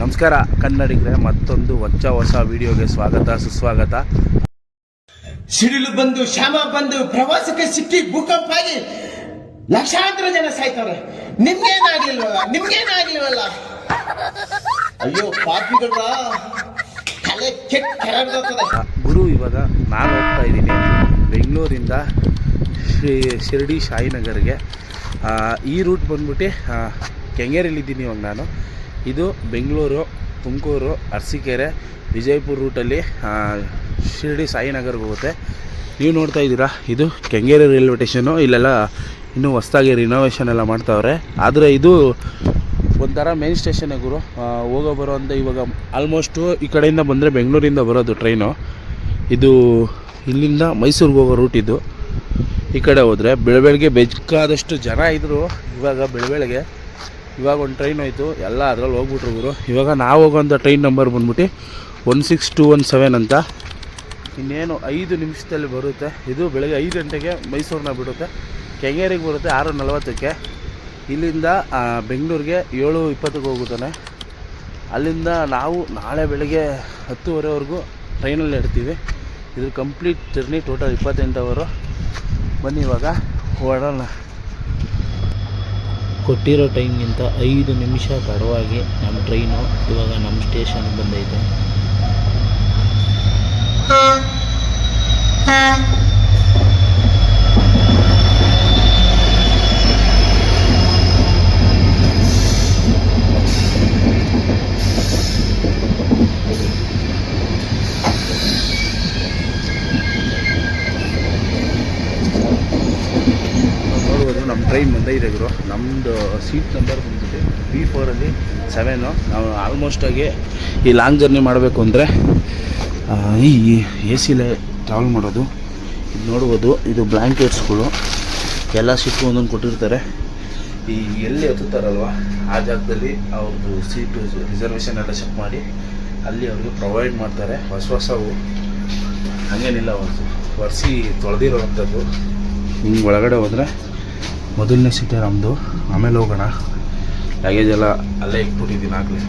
ನಮಸ್ಕಾರ. ಕನ್ನಡಿಗರೇ ಮತ್ತೊಂದು ಹೊಚ್ಚ ಹೊಸ ವಿಡಿಯೋಗೆ ಸ್ವಾಗತ ಸುಸ್ವಾಗತ. ಸಿಡಿಲು ಬಂದು ಶ್ಯಾಮ ಬಂದು ಪ್ರವಾಸಕ್ಕೆ ಸಿಕ್ಕಿ ಭೂಕಂಪ ಆಗಿ ಲಕ್ಷಾಂತರ ಜನ ಸಾಯ್ತಾರೆ. ನಿಮ್ಗೇನಾಗ್ಲಿಲ್ವಲ್ಲ? ನಿಮ್ಗೇನಾಗ್ಲಿಲ್ವಲ್ಲ? ಅಯ್ಯೋ ಪಾಪಿಗಳ ತಲೆ ಕೆಟ್ಟ ಗುರು ಇವಾಗ ನಾನು ಹೋಗ್ತಾ ಇದ್ದೀನಿ. ಬೆಂಗಳೂರಿಂದ ಶ್ರೀ ಶಿರ್ಡಿ ಶಾಯಿನಗರ್ಗೆ ಈ ರೂಟ್ ಬಂದ್ಬಿಟ್ಟು ಕೆಂಗೇರಿಲಿದ್ದೀನಿ ಇವಾಗ ನಾನು. ಇದು ಬೆಂಗಳೂರು, ತುಮಕೂರು, ಅರಸೀಕೆರೆ, ವಿಜಯಪುರ ರೂಟಲ್ಲಿ ಶಿರಡಿ ಶಿರ್ಡಿ ಸಾಯಿನಗರ್ಗೆ ಹೋಗುತ್ತೆ. ನೀವು ನೋಡ್ತಾ ಇದ್ದೀರಾ, ಇದು ಕೆಂಗೇರಿ ರೈಲ್ವೆ ಸ್ಟೇಷನು ಇಲ್ಲೆಲ್ಲ ಇನ್ನೂ ಹೊಸ್ದಾಗಿ ರಿನೋವೇಷನ್ ಎಲ್ಲ ಮಾಡ್ತಾವ್ರೆ. ಆದರೆ ಇದು ಒಂಥರ ಮೇನ್ ಸ್ಟೇಷನ್ ಗುರು. ಹೋಗೋ ಬರೋ ಅಂತ ಇವಾಗ ಆಲ್ಮೋಸ್ಟು ಈ ಕಡೆಯಿಂದ ಬಂದರೆ ಬೆಂಗಳೂರಿಂದ ಬರೋದು ಟ್ರೈನು ಇದು ಇಲ್ಲಿಂದ ಮೈಸೂರಿಗೆ ಹೋಗೋ ರೂಟ್ ಇದು. ಈ ಕಡೆ ಹೋದರೆ ಬೆಳಬೆಳಗ್ಗೆ ಬೇಕಾದಷ್ಟು ಜನ ಇದ್ದರು ಇವಾಗ ಬೆಳಬೆಳಗ್ಗೆ ಇವಾಗ ಒಂದು ಟ್ರೈನ್ ಆಯಿತು ಎಲ್ಲ ಅದರಲ್ಲಿ ಹೋಗ್ಬಿಟ್ರು ಗುರು. ಇವಾಗ ನಾವು ಹೋಗೋಂಥ ಟ್ರೈನ್ ನಂಬರ್ ಬಂದ್ಬಿಟ್ಟು one six two one seven ಅಂತ. ಇನ್ನೇನು ಐದು ನಿಮಿಷದಲ್ಲಿ ಬರುತ್ತೆ. ಇದು ಬೆಳಗ್ಗೆ ಐದು ಗಂಟೆಗೆ ಮೈಸೂರನ್ನ ಬಿಡುತ್ತೆ. ಕೆಂಗೇರಿಗೆ ಬರುತ್ತೆ ಆರು ನಲವತ್ತಕ್ಕೆ ಇಲ್ಲಿಂದ ಬೆಂಗಳೂರಿಗೆ ಏಳು ಇಪ್ಪತ್ತಕ್ಕೆ ಹೋಗುತ್ತಾನೆ. ಅಲ್ಲಿಂದ ನಾವು ನಾಳೆ ಬೆಳಗ್ಗೆ ಹತ್ತುವರೆವರೆಗೂ ಟ್ರೈನಲ್ಲಿ ಇರ್ತೀವಿ. ಇದು ಕಂಪ್ಲೀಟ್ ಜರ್ನಿ ಟೋಟಲ್ ಇಪ್ಪತ್ತೆಂಟು ಅವರು ಬನ್ನಿ ಇವಾಗ ಹೊರಡೋಣ ಕೊಟ್ಟಿರೋ ಟೈಮ್ಗಿಂತ ಐದು ನಿಮಿಷ ತಡವಾಗಿ ನಮ್ಮ ಟ್ರೈನು ಇವಾಗ ನಮ್ಮ ಸ್ಟೇಷನ್ಗೆ ಬಂದೈತೆ. ಬಂದೈತೆ ಗುರು ನಮ್ಮದು ಸೀಟ್ ನಂಬರ್ ಬಂದ್ಬಿಟ್ಟು ಬಿ ಫೋರಲ್ಲಿ ಸೆವೆನು ನಾವು ಆಲ್ಮೋಸ್ಟ್ ಆಗಿ ಈ ಲಾಂಗ್ ಜರ್ನಿ ಮಾಡಬೇಕು ಅಂದರೆ ಈ ಎ ಸಿಲೇ ಟ್ರಾವೆಲ್ ಮಾಡೋದು, ಇದು ನೋಡ್ಬೋದು. ಇದು ಬ್ಲ್ಯಾಂಕೆಟ್ಸ್ಗಳು ಎಲ್ಲ ಸೀಟು ಒಂದೊಂದು ಕೊಟ್ಟಿರ್ತಾರೆ. ಈ ಎಲ್ಲಿ ಹತ್ತುತ್ತಾರಲ್ವ, ಆ ಜಾಗದಲ್ಲಿ ಅವ್ರದ್ದು ಸೀಟು ರಿಸರ್ವೇಷನ್ ಎಲ್ಲ ಚೆಕ್ ಮಾಡಿ, ಅಲ್ಲಿ ಅವ್ರಿಗೆ ಪ್ರೊವೈಡ್ ಮಾಡ್ತಾರೆ. ಹೊಸ ಹೊಸವು ಹಾಗೇನಿಲ್ಲ ಒಂದು ಒರೆಸಿ ತೊಳೆದಿರೋವಂಥದ್ದು. ಹಿಂಗೆ ಒಳಗಡೆ ಹೋದರೆ ಮೊದಲನೇ ಸೀಟೇ ನಮ್ಮದು ಆಮೇಲೆ ಹೋಗೋಣ. ಲಗೇಜ್ ಎಲ್ಲ ಅಲ್ಲೇ ಇಟ್ಬಿಟ್ಟಿದ್ದೀನಿ ಆಗಲೇ.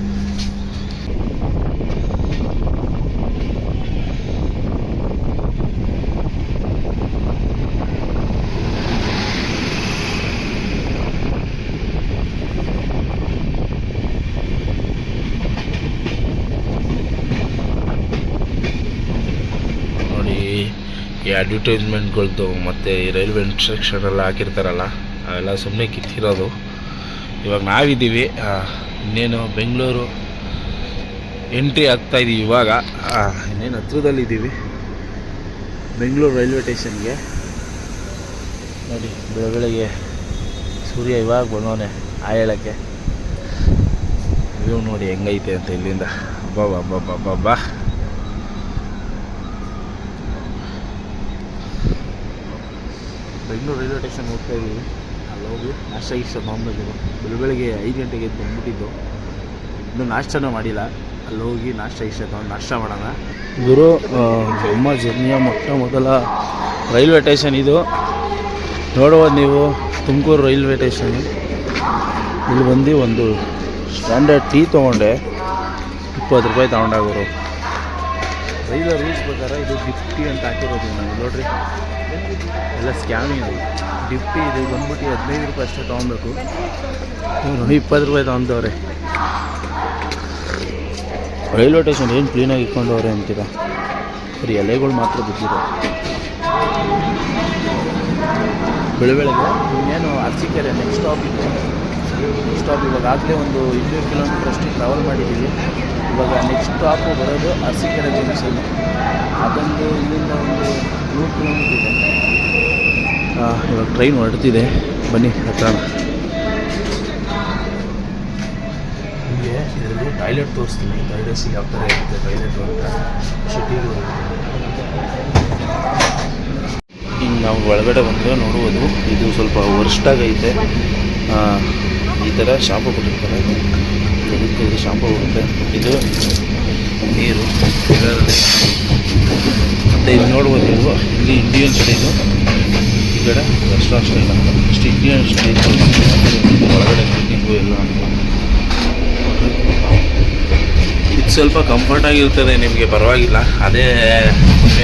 ನೋಡಿ, ಈ ಅಡ್ವರ್ಟೈಸ್ಮೆಂಟ್ಗಳದ್ದು ಮತ್ತು ಈ ರೈಲ್ವೆ ಇನ್ಸ್ಟ್ರಕ್ಷನ್ ಎಲ್ಲ ಹಾಕಿರ್ತಾರಲ್ಲ. ಅವೆಲ್ಲ ಸುಮ್ಮನೆ ಕಿತ್ತಿರೋದು. ಇವಾಗ ನಾವಿದ್ದೀವಿ ಇನ್ನೇನು ಬೆಂಗಳೂರು ಎಂಟ್ರಿ ಆಗ್ತಾ ಇದೀವಿ ಇವಾಗ. ಇನ್ನೇನು ಹತ್ರದಲ್ಲಿದ್ದೀವಿ. ಬೆಂಗಳೂರು ರೈಲ್ವೆ ಸ್ಟೇಷನ್ಗೆ. ನೋಡಿ ಬೆಳಗ್ಗೆ ಸೂರ್ಯ ಇವಾಗ ಬಂದವನೆ ಆ ಹೇಳೋಕ್ಕೆ ವ್ಯೂ ನೋಡಿ ಹೆಂಗೈತೆ ಅಂತ ಇಲ್ಲಿಂದ. ಅಬ್ಬಾ ಅಬ್ಬಾ ಅಬ್ಬಾ ಬೆಂಗಳೂರು ರೈಲ್ವೆ ಸ್ಟೇಷನ್ ಹೋಗ್ತಾ ಇದ್ದೀವಿ ಹೋಗಿ ನಾಷ್ಟ ಗೀಷ್ಟ ತೊಗೊಂಬೇಕು ಬೆಳ ಬೆಳಗ್ಗೆ ಐದು ಗಂಟೆಗೆ ಎದ್ದು ಬಂದ್ಬಿಟ್ಟಿದ್ದು. ಇನ್ನೂ ನಾಷ್ಟನೂ ಮಾಡಿಲ್ಲ. ಅಲ್ಲಿ ಹೋಗಿ ನಾಷ್ಟ ಗೀಷ್ಟ ತೊಗೊಂಡು ನಾಷ್ಟ ಮಾಡೋಣ. ಗುರು ನಮ್ಮ ಜರ್ನಿಯ ಮೊಟ್ಟ ಮೊದಲ ರೈಲ್ವೆ ಸ್ಟೇಷನ್ ಇದು. ನೋಡ್ಬೋದು ನೀವು ತುಮಕೂರು ರೈಲ್ವೆ ಸ್ಟೇಷನ್. ಇಲ್ಲಿ ಬಂದು ಒಂದು ಸ್ಟ್ಯಾಂಡರ್ಡ್ ಟೀ ತೊಗೊಂಡೆ. ಇಪ್ಪತ್ತು ರೂಪಾಯಿ ತೊಗೊಂಡಾಗೋರು ರೈಲ್ವೆ ರೂಲ್ಸ್ ಪ್ರಕಾರ ಇದು ಡಿಪ್ಟಿ ಅಂತ ಹಾಕಿರೋದು ನಾವು ನೋಡ್ರಿ. ಎಲ್ಲ ಸ್ಕ್ಯಾಮಿಂಗ್ ಅದು. ಡಿಪ್ಟಿ ಇದು ಬಂದ್ಬಿಟ್ಟು ಹದಿನೈದು ರೂಪಾಯಿ ಅಷ್ಟೇ ತೊಗೊಬೇಕು. ಇಪ್ಪತ್ತು ರೂಪಾಯಿ ತೊಗೊಂತವ್ರೆ. ರೈಲ್ವೆ ಸ್ಟೇಷನ್ ಏನು ಕ್ಲೀನಾಗಿ ಇಟ್ಕೊಂಡವ್ರೆ ಅಂತೀರ? ಬರೀ ಎಲೆಗಳು ಮಾತ್ರ ಬಿದ್ದಿರೋ ಬೆಳೆ ಬೆಳಗ್ಗೆ ಇನ್ನೇನು ಅರ್ಚಿಕೆರೆ ನೆಕ್ಸ್ಟ್ ಸ್ಟಾಪ್ ಇದೆ. ನೆಕ್ಸ್ಟ್ ಸ್ಟಾಪ್ ಇವಾಗ ಆಗಲೇ ಒಂದು ಇನ್ನೂರು ಕಿಲೋಮೀಟರ್ ಅಷ್ಟು ಟ್ರಾವೆಲ್ ಮಾಡಿದ್ದೀವಿ. ಇವಾಗ ನೆಕ್ಸ್ಟ್ ಸ್ಟಾಪು ಬರೋದು ಅರಸೀಕೆರೆ ಜಂಕ್ಷನ್ ಅದೊಂದು ಇಲ್ಲಿಂದ ಒಂದು ನೂರು ಕಿಲೋಮೀಟರ್ ಇದೆ. ಆ, ಇವಾಗ ಟ್ರೈನ್ ಹೊರಡ್ತಿದೆ. ಬನ್ನಿ ಹತ್ರ. ಹೀಗೆ ಇದರಲ್ಲಿ ಟಾಯ್ಲೆಟ್ ತೋರಿಸ್ತೀನಿ. ಟಾಯ್ಲೆಟ್ಸಿಗೆ ಯಾವ ಥರ ಇರುತ್ತೆ ಟಾಯ್ಲೆಟ್ ಅಂತ. ಸಿಟಿಗೆ ಹಿಂಗೆ. ನಾವು ಒಳಗಡೆ ಬಂದರೆ ನೋಡುವುದು ಇದು ಸ್ವಲ್ಪ ವರ್ಷಾಗೈತೆ ಈ ಥರ ಶಾಪು ಕೊಟ್ಟಿರ್ತಾರೆ. ಇದಕ್ಕೆ ಇದು ಶಾಂಪು ಹೋಗುತ್ತೆ ಇದು ನೀರು ಮತ್ತು ಇದು ನೋಡ್ಬೋದು ನೀವು, ಇಲ್ಲಿ ಇಂಡಿಯನ್ ಸ್ಟೈಲು ಈ ಕಡೆ ರೆಸ್ಟೋರೆಂಟ್ ಸ್ಟೈಲ್ ಅಂತ ಇಷ್ಟು ಇಂಡಿಯನ್ ಸ್ಟೈಲ್ ಒಳಗಡೆ ಫಿಟ್ಟಿಂಗು ಎಲ್ಲ ಅಂತ. ಸ್ವಲ್ಪ ಕಂಫರ್ಟ್ ಆಗಿರ್ತದೆ ನಿಮಗೆ, ಪರವಾಗಿಲ್ಲ. ಅದೇ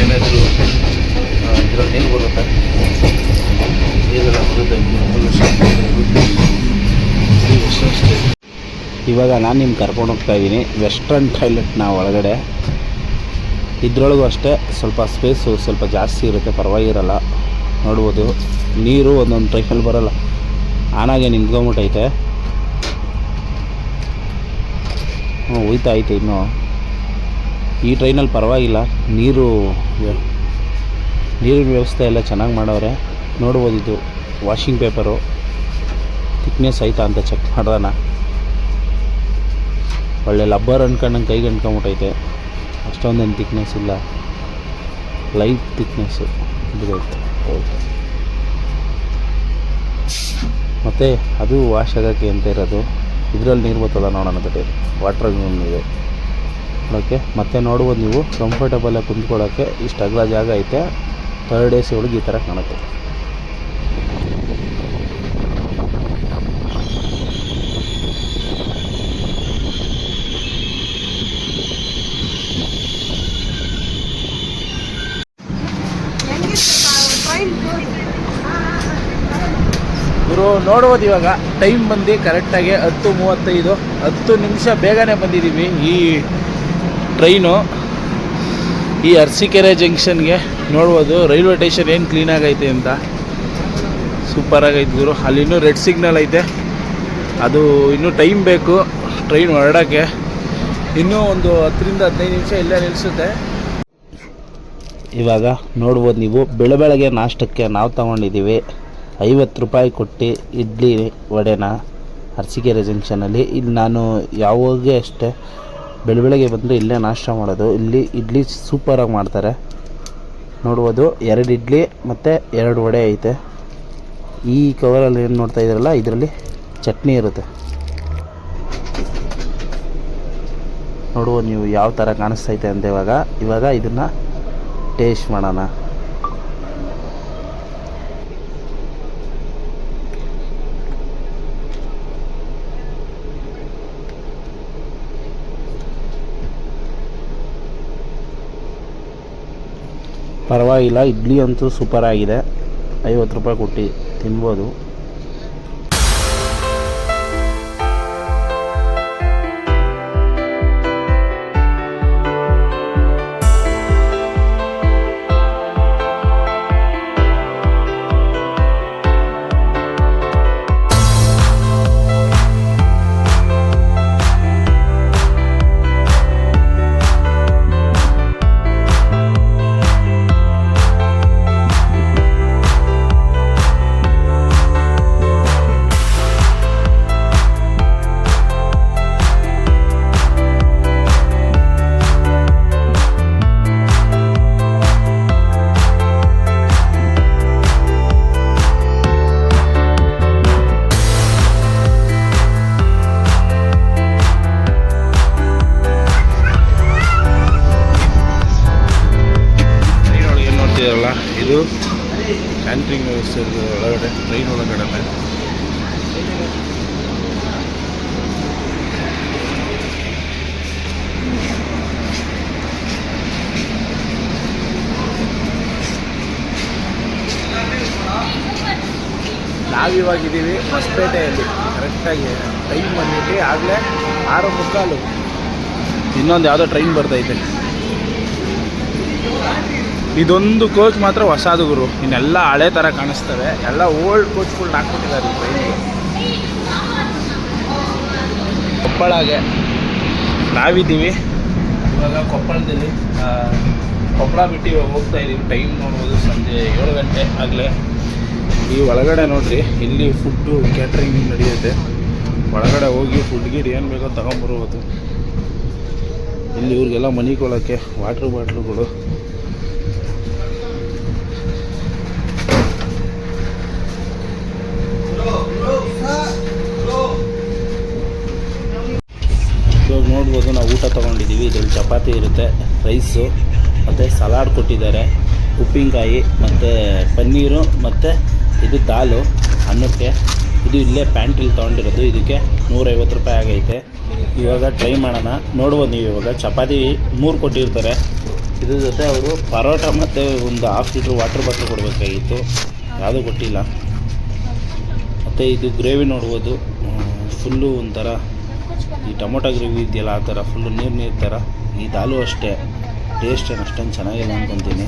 ಏನಾದರೂ ಇದರಲ್ಲಿ ಏನು ಬರುತ್ತೆ. ನೀರೆಲ್ಲ ಬರುತ್ತೆ. ಫುಲ್. ಇದು ಅಷ್ಟೇ. ಇವಾಗ ನಾನು ನಿಮ್ಗೆ ಕರ್ಕೊಂಡು ಹೋಗ್ತಾ ಇದ್ದೀನಿ ವೆಸ್ಟರ್ನ್ ಟಾಯ್ಲೆಟ್ನ ಒಳಗಡೆ. ಇದ್ರೊಳಗೂ ಅಷ್ಟೇ ಸ್ವಲ್ಪ ಸ್ಪೇಸು ಸ್ವಲ್ಪ ಜಾಸ್ತಿ ಇರುತ್ತೆ, ಪರವಾಗಿರಲ್ಲ. ನೋಡ್ಬೋದು. ನೀರು ಒಂದೊಂದು ಟ್ರೈನಲ್ಲಿ ಬರೋಲ್ಲ. ಆನಾಗೆ ನಿಂತ್ಕೊಂಬಿಟ್ಟೈತೆ ಹ್ಞೂ ಹೋಯ್ತಾ ಐತೆ ಇನ್ನು. ಈ ಟ್ರೈನಲ್ಲಿ ಪರವಾಗಿಲ್ಲ. ನೀರು ನೀರಿನ ವ್ಯವಸ್ಥೆ ಎಲ್ಲ ಚೆನ್ನಾಗಿ ಮಾಡವ್ರೆ. ನೋಡ್ಬೋದು ಇದು ವಾಷಿಂಗ್ ಪೇಪರು ಥಿಕ್ನೆಸ್ ಆಯ್ತಾ ಅಂತ ಚೆಕ್ ಮಾಡ್ದಾನ. ಒಳ್ಳೆ ಲಬ್ಬರ್ ಅನ್ಕೊಂಡಂಗೆ ಕೈಗೆ ಅಂಟ್ಕೊಂಬಿಟ್ಟೈತೆ ಅಷ್ಟೊಂದೇನು ತಿಕ್ನೆಸ್ ಇಲ್ಲ. ಲೈಟ್ ತಿಕ್ನೆಸ್ಸು ಬಿದ್ದೈತೆ. ಓಕೆ ಮತ್ತು ಅದು ವಾಶ್ ಆಗೋಕ್ಕೆ ಅಂತ ಇರೋದು? ಇದರಲ್ಲಿ ನೀರು ಬರ್ತದ ನೋಡೋಣ ತಡೆ. ವಾಟ್ರ್ ಇದೆ. ಓಕೆ ಮತ್ತೆ ನೋಡ್ಬೋದು ನೀವು ಕಂಫರ್ಟಬಲಾಗಿ ಕುಂತ್ಕೊಳ್ಳೋಕ್ಕೆ ಇಷ್ಟು ಅಗಲ ಜಾಗ ಐತೆ. ಥರ್ಡ್ ಎ ಸಿ ಒಳಗೆ ಈ ಥರ ಕಾಣುತ್ತೆ. ನೋಡ್ಬೋದು ಇವಾಗ. ಟೈಮ್ ಬಂದು ಕರೆಕ್ಟಾಗಿ ಹತ್ತು ಮೂವತ್ತೈದು, ಹತ್ತು ನಿಮಿಷ ಬೇಗನೆ ಬಂದಿದ್ದೀವಿ ಈ ಟ್ರೈನು ಈ ಅರಸೀಕೆರೆ ಜಂಕ್ಷನ್ಗೆ ನೋಡ್ಬೋದು ರೈಲ್ವೆ ಸ್ಟೇಷನ್ ಏನು ಕ್ಲೀನಾಗೈತೆ ಅಂತ. ಸೂಪರಾಗೈತೆ ಗುರು. ಅಲ್ಲಿ ಇನ್ನೂ ರೆಡ್ ಸಿಗ್ನಲ್ ಐತೆ. ಅದು ಇನ್ನೂ ಟೈಮ್ ಬೇಕು ಟ್ರೈನ್ ಹೊರಡೋಕ್ಕೆ. ಇನ್ನೂ ಒಂದು ಹತ್ತರಿಂದ ಹದಿನೈದು ನಿಮಿಷ ಇಲ್ಲೇ ನಿಲ್ಲಿಸುತ್ತೆ ಇವಾಗ ನೋಡ್ಬೋದು ನೀವು ಬೆಳೆ ಬೆಳಗ್ಗೆ ನಾಷ್ಟಕ್ಕೆ ನಾವು ತಗೊಂಡಿದ್ದೀವಿ. ಐವತ್ತು ರೂಪಾಯಿ ಕೊಟ್ಟು ಇಡ್ಲಿ ವಡೆನ ಅರಸೀಕೆರೆ ಜಂಕ್ಷನಲ್ಲಿ. ಇಲ್ಲಿ ನಾನು ಯಾವಾಗೇ ಅಷ್ಟೇ ಬೆಳ ಬೆಳಗ್ಗೆ ಬಂದರೆ ಇಲ್ಲೇ ನಾಷ್ಟ ಮಾಡೋದು. ಇಲ್ಲಿ ಇಡ್ಲಿ ಸೂಪರಾಗಿ ಮಾಡ್ತಾರೆ. ನೋಡ್ಬೋದು, ಎರಡು ಇಡ್ಲಿ ಮತ್ತು ಎರಡು ವಡೆ ಐತೆ. ಈ ಕವರಲ್ಲಿ ಏನು ನೋಡ್ತಾ ಇದ್ದೀರಲ್ಲ ಇದರಲ್ಲಿ ಚಟ್ನಿ ಇರುತ್ತೆ. ನೋಡುವ ನೀವು ಯಾವ ಥರ ಕಾಣಿಸ್ತೈತೆ ಅಂತ ಇವಾಗ. ಇವಾಗ ಇದನ್ನು ಟೇಸ್ಟ್ ಮಾಡೋಣ. ಪರವಾಗಿಲ್ಲ ಇಡ್ಲಿ ಅಂತೂ ಸೂಪರ್ ಆಗಿದೆ. ಐವತ್ತು ರೂಪಾಯಿ ಕೊಟ್ಟು ತಿನ್ಬೋದು. ನಾವಿವಾಗಿದ್ದೀವಿ ಹೊಸಪೇಟೆಯಲ್ಲಿ. ಕರೆಕ್ಟಾಗಿ ಟೈಮ್ ಬಂದ್ಬಿಟ್ಟು ಆಗಲೇ ಆರು ಮುಕ್ಕಾಲು. ಇನ್ನೊಂದು ಯಾವುದೋ ಟ್ರೈನ್ ಬರ್ತೈತೆ ಇದೊಂದು ಕೋಚ್ ಮಾತ್ರ ಹೊಸದು ಗುರು. ಇನ್ನೆಲ್ಲ ಹಳೆ ಥರ ಕಾಣಿಸ್ತವೆ ಎಲ್ಲ ಓಲ್ಡ್ ಕೋಚ್ಗಳ್ನ ಹಾಕ್ಬಿಟ್ಟಿದ್ದಾರೆ ಈ ಟ್ರೈನ್ಗೆ ಕೊಪ್ಪಳಗೆ ನಾವಿದ್ದೀವಿ. ಇವಾಗ ಕೊಪ್ಪಳದಲ್ಲಿ ಕೊಪ್ಪಳ ಬಿಟ್ಟು ಇವಾಗ ಹೋಗ್ತಾ ಇದ್ದೀವಿ ಟೈಮ್ ನೋಡ್ಬೋದು ಸಂಜೆ ಏಳು ಗಂಟೆ ಆಗಲೇ. ಈ ಒಳಗಡೆ ನೋಡಿರಿ, ಇಲ್ಲಿ ಫುಡ್ಡು ಕ್ಯಾಟ್ರಿಂಗ್ ನಡೆಯುತ್ತೆ. ಒಳಗಡೆ ಹೋಗಿ ಫುಡ್ ಗೀಡ್ ಏನು ಬೇಕೋ ತಗೊಂಬರ್ಬೋದು. ಇಲ್ಲಿ ಇವ್ರಿಗೆಲ್ಲ ಮನಿಕೊಳ್ಳೋಕ್ಕೆ ವಾಟ್ರ್ ಬಾಟ್ಲುಗಳು ಇವಾಗ ನೋಡ್ಬೋದು ನಾವು ಊಟ ತೊಗೊಂಡಿದ್ದೀವಿ ಇದರಲ್ಲಿ ಚಪಾತಿ ಇರುತ್ತೆ ರೈಸು ಮತ್ತು ಸಲಾಡ್ ಕೊಟ್ಟಿದ್ದಾರೆ. ಉಪ್ಪಿನಕಾಯಿ, ಮತ್ತು ಪನ್ನೀರು, ಮತ್ತು ಇದು ದಾಲು ಅನ್ನಕ್ಕೆ ಇದು ಇಲ್ಲೇ ಪ್ಯಾಂಟ್ರಿಲಿ ತೊಗೊಂಡಿರೋದು. ಇದಕ್ಕೆ ನೂರೈವತ್ತು ರೂಪಾಯಿ ಆಗೈತೆ. ಇವಾಗ ಟ್ರೈ ಮಾಡೋಣ. ನೋಡ್ಬೋದು ನೀವು ಇವಾಗ. ಚಪಾತಿ ಮೂರು ಕೊಟ್ಟಿರ್ತಾರೆ. ಇದ್ರ ಜೊತೆ ಅವರು ಪರೋಟ ಮತ್ತು ಒಂದು ಹಾಫ್ ಲೀಟ್ರ್ ವಾಟರ್ ಬಾಟ್ಲ್ ಕೊಡಬೇಕಾಗಿತ್ತು. ಯಾವುದೂ ಕೊಟ್ಟಿಲ್ಲ. ಮತ್ತು ಇದು ಗ್ರೇವಿ ನೋಡ್ಬೋದು. ಫುಲ್ಲು ಒಂಥರ ಈ ಟೊಮೊಟೊ ಗ್ರೇವಿ ಇದೆಯಲ್ಲ, ಆ ಥರ ಫುಲ್ಲು ನೀರು ನೀರು ಥರ. ಈ ದಾಲು ಅಷ್ಟೇ. ಟೇಸ್ಟ್ ಏನು ಅಷ್ಟೊಂದು ಚೆನ್ನಾಗಿಲ್ಲ ಅಂದ್ಕೊತೀನಿ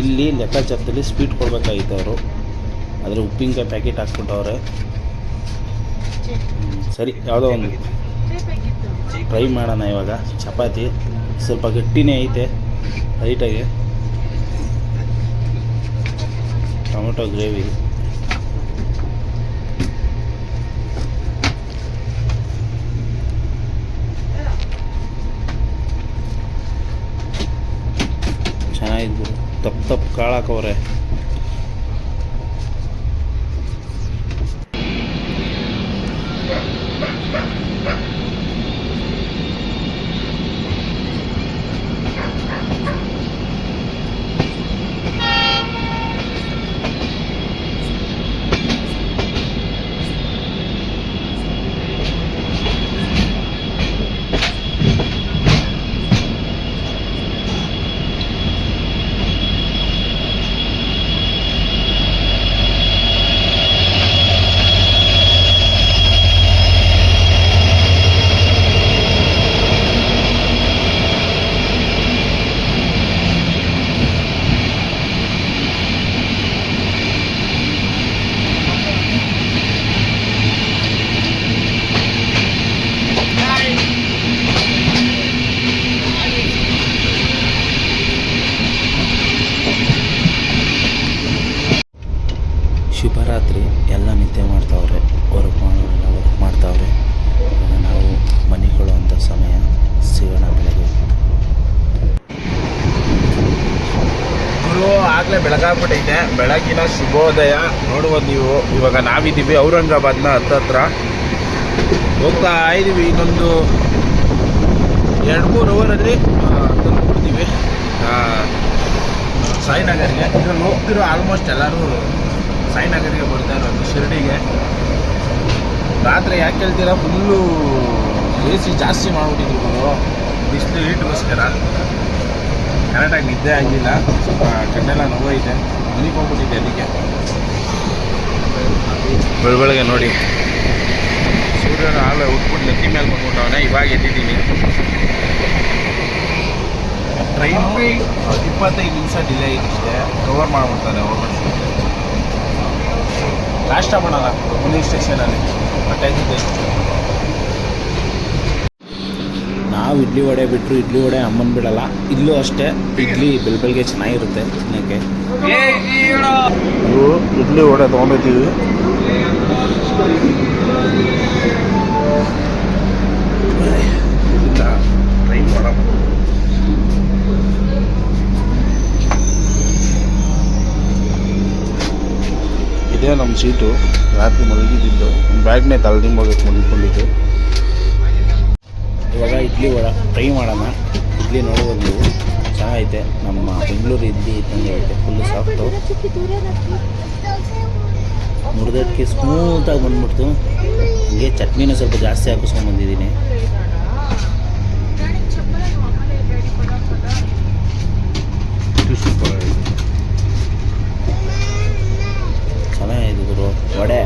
ಇಲ್ಲಿ ಲೆಕ್ಕಾಚಾರದಲ್ಲಿ ಸ್ವೀಟ್ ಕೊಡಬೇಕಾಗಿತ್ತು ಅವರು. ಆದರೆ ಉಪ್ಪಿನಕಾಯಿ ಪ್ಯಾಕೆಟ್ ಹಾಕ್ಬಿಟ್ಟವ್ರೆ ಸರಿ, ಯಾವುದೋ ಒಂದು ಟ್ರೈ ಮಾಡೋಣ ಇವಾಗ. ಚಪಾತಿ, ಸ್ವಲ್ಪ ಗಟ್ಟಿನೇ ಐತೆ ಲೈಟಾಗಿ ಟೊಮೆಟೊ ಗ್ರೇವಿ. ಚೆನ್ನಾಗಿದ್ದು ತಪ್ಪು ತಪ್ಪು ಕಾಳು ಹಾಕವ್ರೆ ಆಗಲೇ ಬೆಳಗಾಗ್ಬಿಟ್ಟೈತೆ. ಬೆಳಗಿನ ಶುಭೋದಯ ನೋಡ್ಬೋದು ನೀವು. ಇವಾಗ ನಾವಿದ್ದೀವಿ ಔರಂಗಾಬಾದ್ನ ಹತ್ತತ್ರ ಹೋಗ್ತಾ ಇದ್ದೀವಿ ಇನ್ನೊಂದು ಎರಡು ಮೂರು ಅವರಲ್ಲಿ ತಂದುಬಿಡ್ತೀವಿ. ಸಾಯಿನಗರ್ಗೆ. ಇದ್ರಲ್ಲಿ ಹೋಗ್ತಿರೋ ಆಲ್ಮೋಸ್ಟ್ ಎಲ್ಲರೂ ಸಾಯಿನಗರ್ಗೆ ಬರ್ತಾ ಇರೋದು, ಶಿರಡಿಗೆ. ರಾತ್ರಿ ಯಾಕೆ ಹೇಳ್ತೀರಾ ಫುಲ್ಲು ಎ ಸಿ ಜಾಸ್ತಿ ಮಾಡಿಬಿಟ್ಟಿದ್ದೀವಿ ಬಿಸಿಲು ಹೀಟ್ಗೋಸ್ಕರ ಕರೆಕ್ಟಾಗಿ ನಿದ್ದೆ ಆಗಿಲ್ಲ. ಸ್ವಲ್ಪ ಕಣ್ಣೆಲ್ಲ ನೋವೈತೆ. ಮನೆಗೆ ಹೋಗ್ಬಿಟ್ಟಿದ್ದೆ ಅದಕ್ಕೆ ಬೆಳಬೆಳಗ್ಗೆ ನೋಡಿ. ಸೂರ್ಯನ ಹಾಲು ಉಟ್ಬಿಟ್ಟು ನೆತ್ತಿ ಮೇಲೆ ಬಂದ್ಬಿಟ್ಟವನೆ ಇವಾಗ ಎದ್ದಿದ್ದೀನಿ. ಟ್ರೈನ್ ಇಪ್ಪತ್ತೈದು ನಿಮಿಷ ಡಿಲೇ ಇಷ್ಟೇ ಕವರ್ ಮಾಡ್ಬಿಡ್ತಾರೆ ಆಲ್ಮೋಸ್ಟ್ ನಾಷ್ಟ ಮಾಡೋಣ ಪೊಲೀಸ್ ಸ್ಟೇಷನಲ್ಲಿ ಜೊತೆ ನಾವು ಇಡ್ಲಿ ವಡೆ ಬಿಟ್ಟರು ಇಡ್ಲಿ ವಡೆ ಅಮ್ಮನ ಬಿಡಲ್ಲ. ಇಲ್ಲೂ ಅಷ್ಟೇ ಇಡ್ಲಿ ಬೆಳ ಬೆಳಗ್ಗೆ ಚೆನ್ನಾಗಿರುತ್ತೆ ತಿನ್ನೋಕ್ಕೆ. ಇಡ್ಲಿ ವಡೆ ತೊಗೊಂಡಿದ್ದೀವಿ. ಇದೇ ನಮ್ಮ ಸೀಟು. ರಾತ್ರಿ ಮಲಗಿದ್ದು. ಬ್ಯಾಗ್ನೇ ತಲೆ ತಿಂಬೋಬೇಕು ಮಲ್ಕೊಂಡಿದ್ದು. ಇವಾಗ ಇಡ್ಲಿ ವಡ ಟ್ರೈ ಮಾಡೋಣ. ಇಡ್ಲಿ ನೋಡ್ಬೋದು ನೀವು. ಚೆನ್ನಾಗೈತೆ. ನಮ್ಮ ಬೆಂಗಳೂರು ಇಡ್ಲಿ ಇದ್ದಂಗೆ ಐತೆ. ಫುಲ್ಲು ಸಾಫ್ಟು ಮುರಿದಕ್ಕೆ ಸ್ಮೂತಾಗಿ ಬಂದ್ಬಿಡ್ತು. ಹಂಗೆ ಚಟ್ನಿನ ಸ್ವಲ್ಪ ಜಾಸ್ತಿ ಹಾಕಿಸ್ಕೊಂಡು ಬಂದಿದ್ದೀನಿ. ಚೆನ್ನಾಗಿದೆ ಗುರು. ವಡೆ.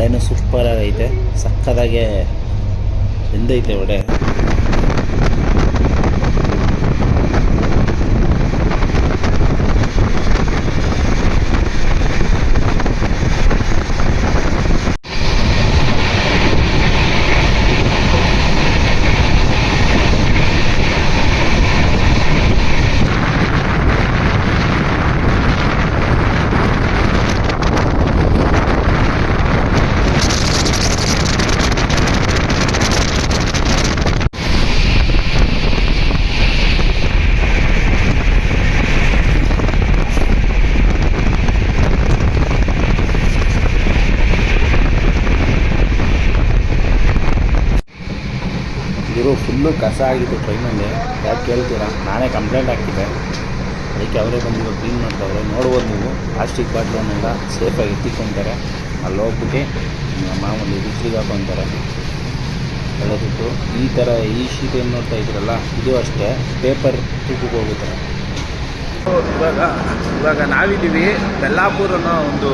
ವಡೆನೂ ಸೂಪರಾಗೈತೆ. ಸಕ್ಕದಾಗೆ ಎಂದೈತೆ ವಡೆ ಇವರು ಫುಲ್ಲು ಕಸ ಆಗಿತ್ತು ಟ್ರೈನಲ್ಲಿ. ಯಾಕೆ ಕೇಳ್ತೀರಾ? ನಾನೇ ಕಂಪ್ಲೇಂಟ್ ಹಾಕಿದ್ದೆ. ಅದಕ್ಕೆ ಅವರೇ ಬಂದು ಇವಾಗ ಕ್ಲೀನ್ ಮಾಡ್ತಾವ್ರೆ. ನೋಡ್ಬೋದು ನೀವು. ಪ್ಲಾಸ್ಟಿಕ್ ಬಾಟ್ಲನ್ನೆಲ್ಲ ಸೇಫಾಗಿ ಇಟ್ಟಿಕೊಂತಾರೆ. ಅಲ್ಲಿ ಹೋಗ್ಬಿಟ್ಟು ನಮ್ಮ ಮಾಮೂಲಿ ಬಿಸಿಲಿಗೆ ಹಾಕೊತಾರೆ. ಒಳ್ಳೆದಿತ್ತು ಈ ಥರ ಈ ಶೀಟ್ ಏನು ನೋಡ್ತಾ ಇದ್ರಲ್ಲ ಇದು ಅಷ್ಟೇ. ಪೇಪರ್ ತೂಕಕ್ಕೆ ಹೋಗುತ್ತೆ. ಇವಾಗ ಇವಾಗ ನಾವಿದ್ದೀವಿ ಬೆಲ್ಲಾಪುರ ಒಂದು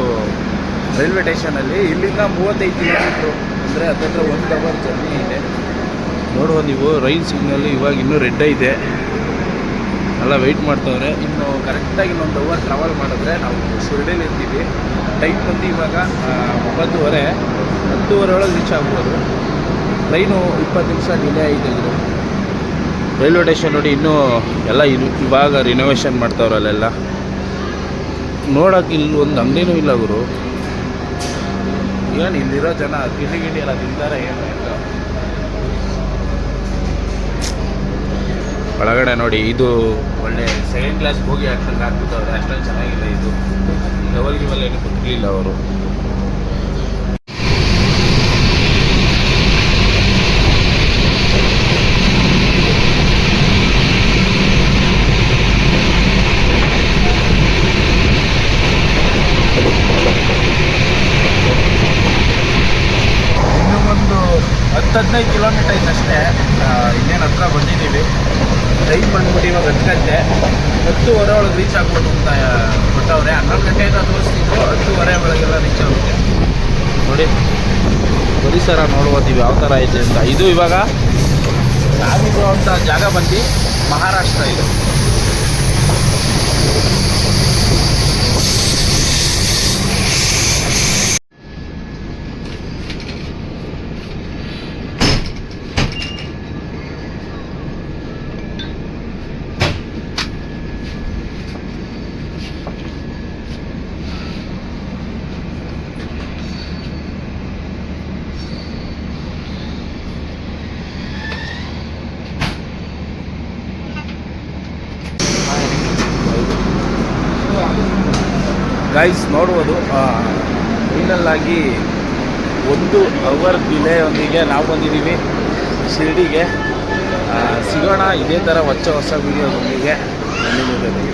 ರೈಲ್ವೆ ಸ್ಟೇಷನಲ್ಲಿ ಇಲ್ಲಿಂದ ಮೂವತ್ತೈದು ಕಿಲೋಮೀಟ್ರು ಅಂದರೆ ಹತ್ತತ್ರ ಒಂದು ಅವರ್ ಜರ್ನಿ ಇದೆ. ನೋಡುವ ನೀವು ರೈಲ್ ಸಿಗ್ನಲ್ ಇವಾಗ ಇನ್ನೂ ರೆಡ್ ಐತೆ. ಎಲ್ಲ ವೆಯ್ಟ್ ಮಾಡ್ತಾವ್ರೆ. ಇನ್ನು ಕರೆಕ್ಟಾಗಿ ಇನ್ನೊಂದು ಅವರ್ ಟ್ರಾವೆಲ್ ಮಾಡಿದ್ರೆ ನಾವು ಶಿರ್ಡಿಲಿ ಇರ್ತೀವಿ. ಟೈಮ್ ಬಂದು ಇವಾಗ ಒಂಬತ್ತುವರೆ, ಹತ್ತುವರೆ ಒಳಗೆ ರೀಚ್ ಆಗ್ಬೋದು. ಟ್ರೈನು ಇಪ್ಪತ್ತು ನಿಮಿಷ ಡಿಲೇ ಆಗಿದೆ ಇದು ರೈಲ್ವೆ ಸ್ಟೇಷನ್ ನೋಡಿ ಇನ್ನೂ ಎಲ್ಲ ಇದು ಇವಾಗ ರಿನೋವೇಷನ್ ಮಾಡ್ತಾವ್ರೆ ಅಲ್ಲೆಲ್ಲ ನೋಡೋಕೆ ಇಲ್ಲಿ ಒಂದು ಅಂಗಡಿನೂ ಇಲ್ಲ ಗುರು. ಏನು ಇಲ್ಲಿರೋ ಜನ ತಿಂಡಿ ಗಿಂಡಿ ಎಲ್ಲ ತಿಂತಾರೆ, ಏನು? ಒಳಗಡೆ ನೋಡಿ, ಇದು ಒಳ್ಳೆ ಸೆಕೆಂಡ್ ಕ್ಲಾಸ್ ಹೋಗಿ ಹಾಕ್ತಂಗೆ ಹಾಕ್ಬಿಟ್ಟವ್ರೆ, ಅಷ್ಟೊಂದು ಚೆನ್ನಾಗಿದೆ ಇದು. ಲೆವೆಲ್ ಗಿವೆಲ್ ಏನು ಕೊಟ್ಟಿರಲಿಲ್ಲ ಅವರು. ಹತ್ತು ಹದಿನೈದು ಕಿಲೋಮೀಟರ್ ಇದ್ದಷ್ಟೇ ಇನ್ನೇನು ಹತ್ರ ಬಂದಿದ್ದೀವಿ. ಟೈಮ್ ಬಂದ್ಬಿಟ್ಟು ಇವಾಗ ಹತ್ತು ಗಂಟೆ ಹತ್ತುವರೆ ಒಳಗೆ ರೀಚ್ ಆಗ್ಬೋದು ಅಂತ ಕೊಟ್ಟವ್ರೆ ಹನ್ನೊಂದು ಗಂಟೆಯಿಂದ ತೋರಿಸ್ತಿದ್ರು ಹತ್ತುವರೆ ಒಳಗೆಲ್ಲ ರೀಚ್ ಆಗುತ್ತೆ. ನೋಡಿ. ಪರಿಸರ ನೋಡ್ಬೋದು ಯಾವ ಥರ ಐತೆ ಅಂತ. ಇದು ಇವಾಗ ನಾವಿರುವಂಥ ಜಾಗ ಬಂದು ಮಹಾರಾಷ್ಟ್ರ ಇದು. ಗೈಸ್ ನೋಡ್ಬೋದು. ಫೈನಲ್ಲಾಗಿ ಒಂದು ಅವರ್ ಡಿಲೇಯೊಂದಿಗೆ ನಾವು ಬಂದಿದ್ದೀವಿ ಶಿರ್ಡಿಗೆ. ಸಿಗೋಣ ಇದೇ ಥರ ಹೊಸ ಹೊಸ ವೀಡಿಯೋದೊಂದಿಗೆ ಧನ್ಯವಾದಗಳು